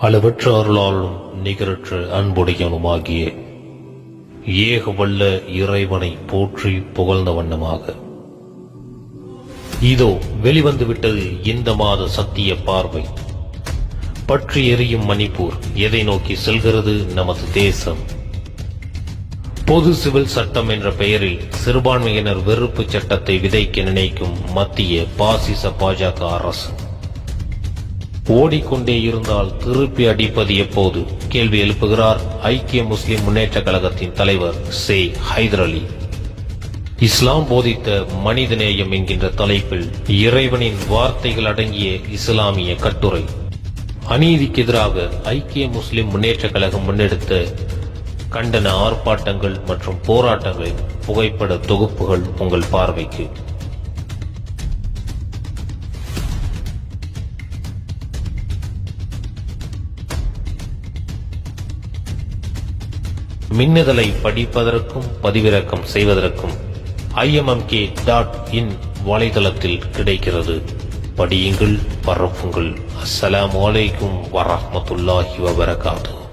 அளவற்ற அருளாலும் நிகரற்ற அன்புடையவனுமாகிய ஏக வல்ல இறைவனை போற்றி புகழ்ந்த வண்ணமாக. இதோ வெளிவந்து விட்டது இந்த மாத சத்திய பார்வை. பற்றி எரியும் மணிப்பூர் எதை நோக்கி செல்கிறது நமது தேசம்? பொது சிவில் சட்டம் என்ற பெயரில் சிறுபான்மையினர் வெறுப்பு சட்டத்தை விதைக்க நினைக்கும் மத்திய பாசிச பாஜக அரசு. ஓடிக்கொண்டே இருந்தால் திருப்பி அடிப்பது எப்போது? கேள்வி எழுப்புகிறார் ஐக்கிய முஸ்லிம் முன்னேற்ற கழகத்தின் தலைவர் சே ஹைதர் அலி. இஸ்லாம் போதித்த மனிதநேயம் என்கின்ற தலைப்பில் இறைவனின் வார்த்தைகள் அடங்கிய இஸ்லாமிய கட்டுரை. அநீதிக்கு எதிராக ஐக்கிய முஸ்லிம் முன்னேற்ற கழகம் முன்னெடுத்த கண்டன ஆர்ப்பாட்டங்கள் மற்றும் போராட்டங்களின் புகைப்பட தொகுப்புகள் உங்கள் பார்வைக்கு. மின்னுதலை படிப்பதற்கும் பதிவிறக்கம் செய்வதற்கும் ஐஎம்எம்கே டாட் இன் வலைதளத்தில் கிடைக்கிறது. படியுங்கள் பரப்புங்கள். அஸ்ஸலாமு வலைக்கும் வரமத்துல்லாஹி வபரகாத்துஹு.